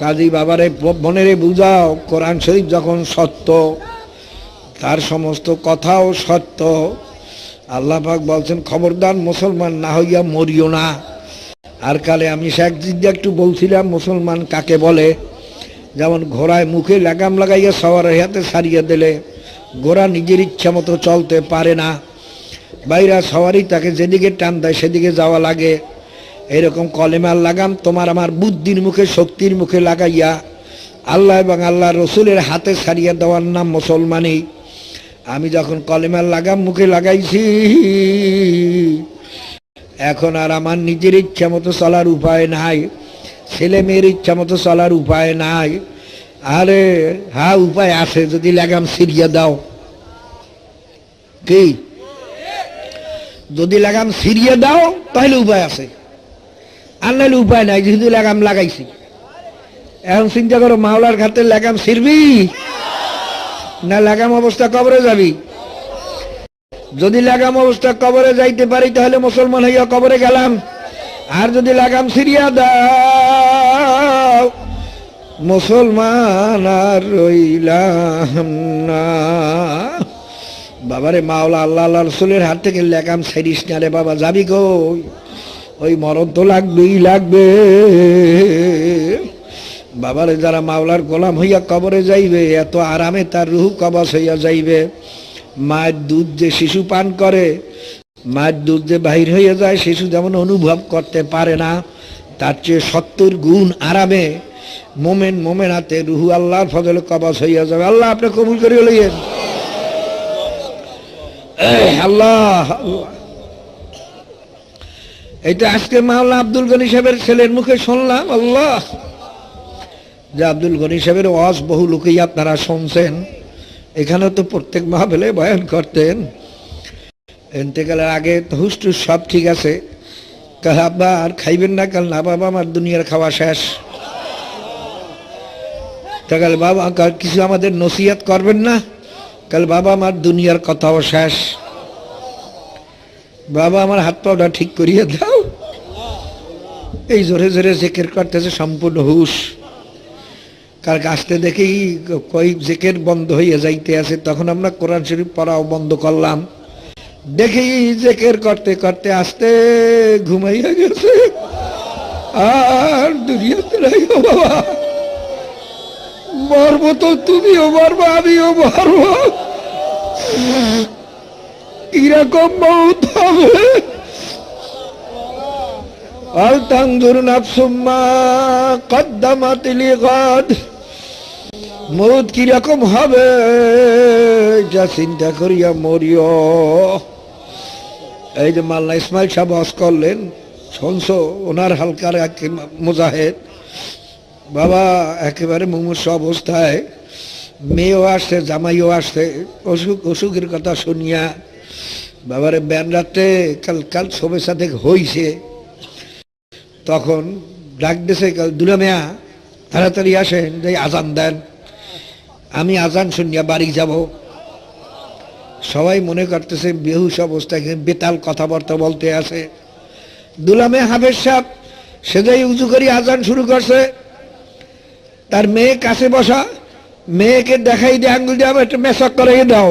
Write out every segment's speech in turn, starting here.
কাজী বাবারে বোনেরে বুঝাও, কোরআন শরীফ যখন সত্য, তার সমস্ত কথাও সত্য। আল্লাহ পাক বলছেন, খবরদার মুসলমান না হইয়া মরিও না। আর কালে আমি শেখ জিদ্দা একটু বলছিলাম, মুসলমান কাকে বলে? যেমন ঘোড়ায় মুখে লাগাম লাগাইয়া সবার হাতে সারিয়ে দিলে, ঘোড়া নিজের ইচ্ছা মতো চলতে পারে না। বাইরা সবারই তাকে যেদিকে টান দেয়, সেদিকে যাওয়া লাগে। এরকম কলেমার লাগাম তোমার আমার বুদ্ধির মুখে, শক্তির মুখে লাগাইয়া আল্লাহ এবং আল্লাহ রসুলের হাতে সারিয়ে দেওয়ার নাম মুসলমানই। আমি যখন কলেমার লাগাম মুখে লাগাইছি, এখন আর আমার নিজের ইচ্ছা মতো চলার উপায় নাই, ছেলে মেয়ের ইচ্ছা মতো চলার উপায় নাই। আরে হ্যাঁ উপায় আছে, যদি লাগাম সিরিয়া দাও। কি? যদি লাগাম সিরিয়ে দাও, তাহলে উপায় আছে। নাহলে উপায় নাই, যেহেতু লাগাম লাগাইছি। এখন চিন্তা করো, মাওলার খাতে লাগাম ছিড়বি? না লাগাম অবস্থা কবরে যাবি? যদি লাগাম অবস্থা কবরে যাইতে পারি, তাহলে মুসলমান হইয়া কবরে গেলাম। আর যদি লাগাম সিরিয়া দাও, মুসলমান আর রইলাম না। বাবারে মাওলা, আল্লাহ আল্লাহ রসুলের হাত থেকে লেখাম সেরিস না রে বাবা, যাবি কই? ওই মরণ তো লাগবেই, লাগবে। বাবারে যারা মাওলার গোলাম হইয়া কবরে যাইবে, এত আরামে তার রুহু কবচ হইয়া যাইবে। মায়ের দুধ যে শিশু পান করে, মায়ের দুধ যে বাহির হইয়া যায়, শিশু যেমন অনুভব করতে পারে না, তার চেয়ে সত্তর গুণ আরামে মোমেন মোমেনাতে রুহু আল্লাহর ফজলে কবচ হইয়া যাবে। আল্লাহ, আপনি কবুল করিয়া লইয়েন। আল্লাহ আল্লাহ। এটা আজকে মাওলা আব্দুল গনি সাহেবের ছেলের মুখে শুনলাম, আল্লাহ। যে আব্দুল গনি সাহেবের ওয়াজ বহু লোকেই আপনারা শুনছেন। এখানে তো প্রত্যেক মাহবেলে বয়ান করতেন। এন্তেকালের আগে হুস্টুস সব ঠিক আছে। কাল আব্বা আর খাইবেন না, কাল না বাবা, আমার দুনিয়ার খাওয়া শেষ। কাল বাবা, কাল কিছু আমাদের নসিহাত করবেন না, কাল বাবা আমার দুনিয়ার কথাও শেষ। বাবা আমার হাত পাওটা ঠিক করিয়ে দাও। এই জোরে জোরে জেকের করতেছে সম্পূর্ণ হুশ। কার আসতে দেখেই কই জেকের বন্ধ হয়ে যাইতে আছে, তখন আমরা কোরআন শরীফ পড়াও বন্ধ করলাম। দেখেই জেকের করতে করতে আসতে ঘুমাইয়া গেছে। আর দুনিয়াতে গো বাবা। মরবো তো তুমিও মরবো, আমিও মরবো। কীরকম মৌত হবে? আল তানজুর নাফসুম্মা কদ্দামাত লিগাদ। মৌত কীরকম হবে? যা চিন্তা করিয়া মরিও। এই যে মাল্লা ইসমাইল সাহেব ওয়াজ করলেন, শুনছো? ওনার হালকার মুজাহেদ। বাবা, একেবারে মুমূর্ষ অবস্থায়। মেয়েও আসছে, জামাইও আসছে। অসুখ অসুখের কথা শুনিয়া, বাবারে ব্যান রাত্রে কাল কাল সবের সাথে হইছে। তখন ডাক দিছে দুলা মেয়া, তাড়াতাড়ি আসেন যে আজান দেন। আমি আজান শুনিয়া বাড়ি যাব। সবাই মনে করতেছে, বেহুশ অবস্থায় বেতাল কথাবার্তা বলতে আছে। দুলামে হাফেজ সাহেব সেটাই উঁচু করি আজান শুরু করছে। তার মেয়ে কাছে বসা, মেয়েকে দেখাই দিয়ে আঙ্গুল দিয়ে আমার একটা মেসক করে দাও।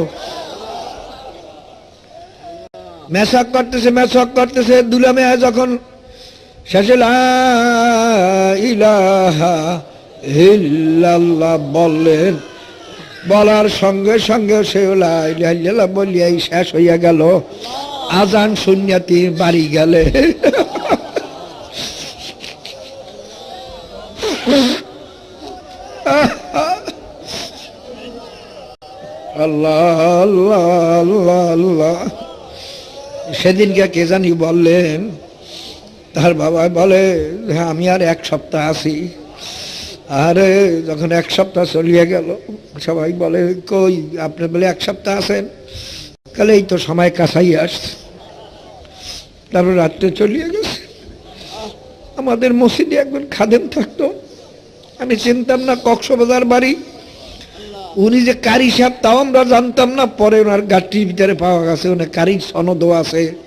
মেসক করতেছে মেসক করতেছে, দুলা মেয়া যখন শেষে বললেন, বলার সঙ্গে সঙ্গে সে বলিয়াই শেষ হইয়া গেল। আজান শূন্যাতি বাড়ি গেলে। আল্লাহ আল্লাহ। সেদিনকে কে জানি বললেন তার বাবা বলে হ্যাঁ আমি আর এক সপ্তাহ আছি। আরে, যখন এক সপ্তাহ চলিয়ে গেল, সবাই বলে, কই, আপনি বলে এক সপ্তাহ আছেন? তাহলে এই তো সময় কাছাই আসছে। তারপর রাত্রে চলিয়ে গেছে। আমাদের মসজিদে একজন খাদেম থাকতো। আমি চিনতাম না কক্সবাজার বাড়ি। উনি যে কারি সাহেব, তাও আমরা জানতাম না। পরে ওনার গাড়ির ভিতরে পাওয়া গেছে, ওনার কারির সনদও আছে।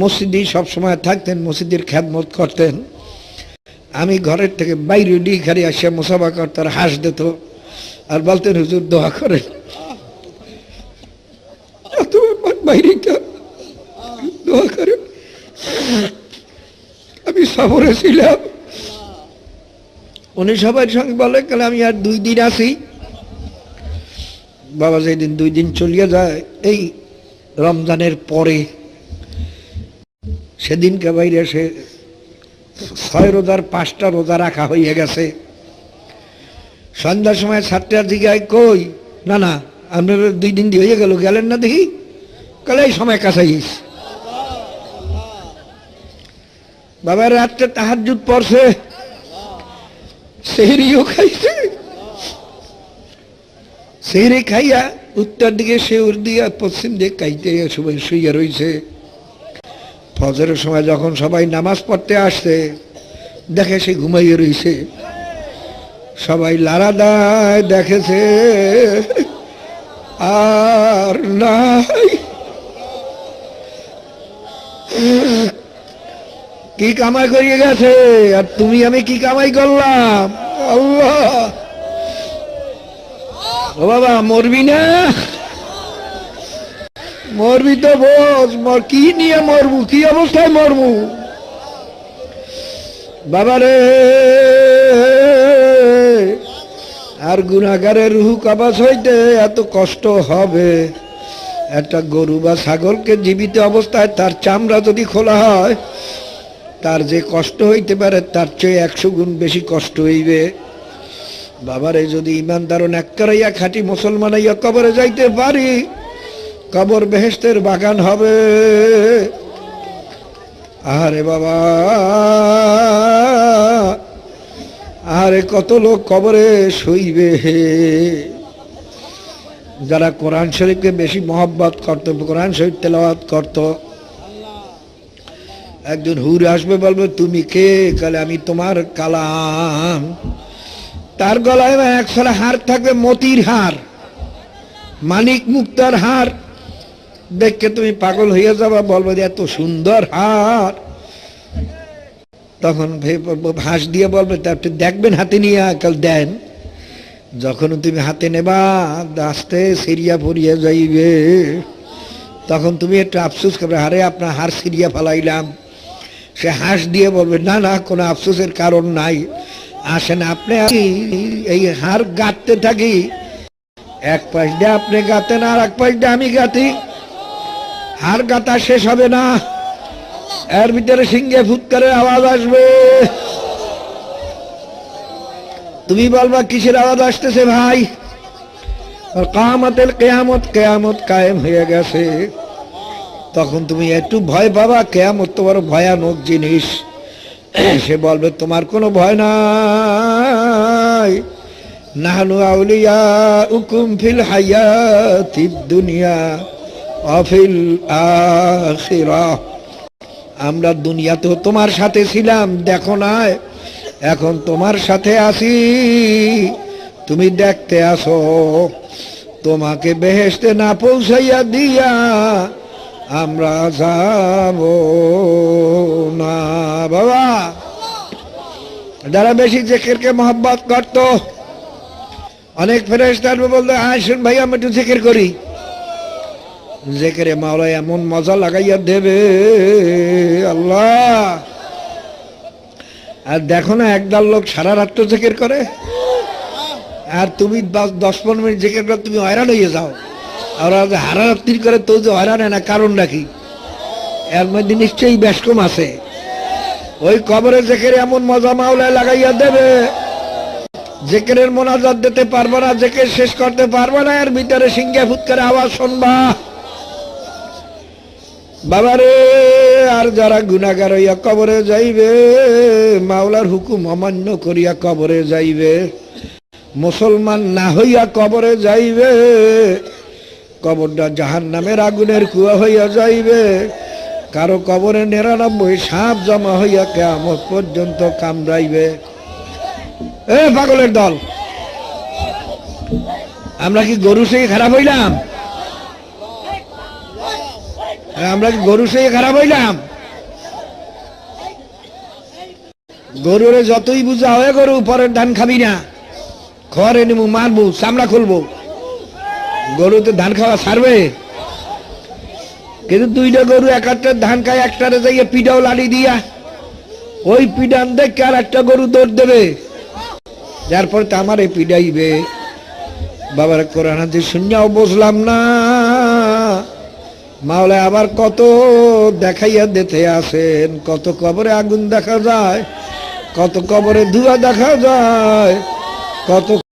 মসজিদেই সবসময় থাকতেন, মসজিদের খ্যাতমত করতেন। আমি ঘরের থেকে বাইরে ডি খালি আসে মুসাফা করতার হাঁস দিত আর বলতেন, হুজুর, দোয়া করেন। বাইরে দোয়া করেন আমি সফরে ছিলাম। উনি সবার সঙ্গে বলে গেলে আমি আর দুই দিন আছি। বাবা যেদিন দুই দিন চলিয়ে যায়, এই রমজানের পরে সেদিনকে বাইরে সে ছয় রোজার, পাঁচটা রোজা রাখা হয়ে গেছে। সন্ধ্যার সময় সাতটার দিকে কই? না না, আপনার দুই দিন দিয়ে হয়ে গেল, গেলেন না দেখি? কালে সময় কাছাইস বাবার রাত্রে তাহার পড়ছে। সেহরিও খাইছে। সেহরি খাইয়া উত্তর দিকে শেউর দিয়া পশ্চিম দিকে কাইতে সবাই শুইয়া রইছে। ফজরের সময় যখন সবাই নামাজ পড়তে আসছে দেখে সে ঘুমাইয়ে রইছে। সবাই লারা দায় দেখেছে, আর নাই। কি কামাই করিয়ে গেছে? আর তুমি, আমি কি কামাই করলাম? আল্লাহ। ও বাবা, মরবি না? মরবি তো বোঝ মর, কি নিয়ে মরবু? কি অবস্থায় মরবু? বাবারে, আর গুণাগারের রুহু কাবাস হইতে এত কষ্ট হবে। একটা গরু বা ছাগলকে জীবিত অবস্থায় তার চামড়া যদি খোলা হয়, তার যে কষ্ট হইতে পারে, তার চেয়ে একশো গুণ বেশি কষ্ট হইবে। বাবারে, যদি ইমানদার ন্যাক্কারাইয়া খাঁটি মুসলমানাইয়া কবরে যাইতে পারি কবর বেহেস্তের বাগান হবে। আরে বাবা আরে কত লোক কবরে শুইবে যারা কোরআন শরীফকে বেশি মহব্বত করত, কোরআন শরীফ তেলাওয়াত করত, একজন হুর আসবে বলবে, তুমি কে? কালে আমি তোমার কালাম। তার গলায় একশোলা হার থাকবে, মতির হার, মানিক মুক্তার হার। দেখকে তুমি পাগল হইয়া যাবা, বলব যে এত সুন্দর হার তখন হাঁস দিয়ে বলবে আপনি দেখবেন হাতে নিয়ে কাল দেন। যখন তুমি হাতে নেবা, আস্তে সিরিয়া পড়িয়া যাইবে। তখন তুমি একটু আফসোস করবে হারে আপনার হার সিরিয়া ফেলাইলাম। সে হাঁস দিয়ে বলবে, না না, কোনো আফসোসের কারণ নাই। আসেন, আপনি এই হার গাঁততে থাকি। এক পাশ দিয়ে আপনি গাতেন, আর এক পাশ দিয়ে আমি গাতি। হার গাতা শেষ হবে না। এর ভিতরে সিংহে ফুৎকারের আওয়াজ আসবে। তুমি বলবা, কিসের আওয়াজ আসতেছে ভাই? কামতের কেয়ামত কেয়ামত কায়েম হয়ে গেছে। তখন তুমি একটু ভয় পাবা, কেয়ামত তোমার ভয়ানক জিনিস। সে বলবে, তোমার কোনো ভয় নাই। নাহনু আউলিয়া উকুম ফিল হায়াতি দুনিয়া। অফিল আমরা দুনিয়াতেও তোমার সাথে ছিলাম, দেখো নাই? এখন তোমার সাথে আছি। তুমি দেখতে আসো, তোমাকে বেহেস্তে না পৌঁছাইয়া দিয়া আমরা যাব না, বাবা। যারা বেশি জেকেরকে মহব্বত করত, অনেক ফেরেস্তার বলতো আসুন ভাই, আমি একটু জেকের করি। জেকেরে মাওলা এমন মজা লাগাইয়া দেবে। আল্লাহ। আর দেখো না, একদল লোক সারা রাত্র জেকের করে। আর তুমি দশ পনেরো মিনিট জেকের করে তুমি হয়রান হয়ে যাও। আর হারা করে তো যে হয়রান হয় না কারণ নাকি এর মধ্যে নিশ্চয়ই ব্যস্কম আছে। ওই কবরে জেকের এমন মজা মাওলায় লাগাইয়া দেবে। জেকেরের মোনাজাত দিতে পারব না, জেকের শেষ করতে পারব না, এর ভিতরে সিংহে ফুৎকারে আওয়াজ শুনবা। বাবারে, আর যারা গুণাগার হইয়া কবরে যাইবে, মাওলার হুকুম অমান্য করিয়া কবরে যাইবে। মুসলমান না হইয়া কবরে যাইবে, কবরটা জাহান নামের আগুনের কুয়া হইয়া যাইবে। কারও কবরে নিরানব্বই সাপ জমা হইয়া কেমন পর্যন্ত কামড়াইবে। এ পাগলের দল, আমরা কি গরু সেই খারাপ হইলাম? আমরা গরু সেই খারাপ হইলাম। গরুরে যতই বুঝা হয় গরু, পরের ধান খাবি না। খড়ে নিবো মারবো চামড়া খুলবো। গরুতে ধান খাওয়া ছাড়বে। কিন্তু দুইটা গরু এক একটা ধান খায়, একটারে যাইয়ে পিঠাও লাড়ি দিয়া। ওই পিডান দেখে আর একটা গরু দৌড় দেবে। যার পর তো আমার এই পিডাইবে। বাবার কোরআন হাদিস শুনিয়াও বুঝলাম না। মাওলা আবার কত দেখাইয়া দিতে আসেন, কত কবরে আগুন দেখা যায়, কত কবরে ধুয়া দেখা যায়, কত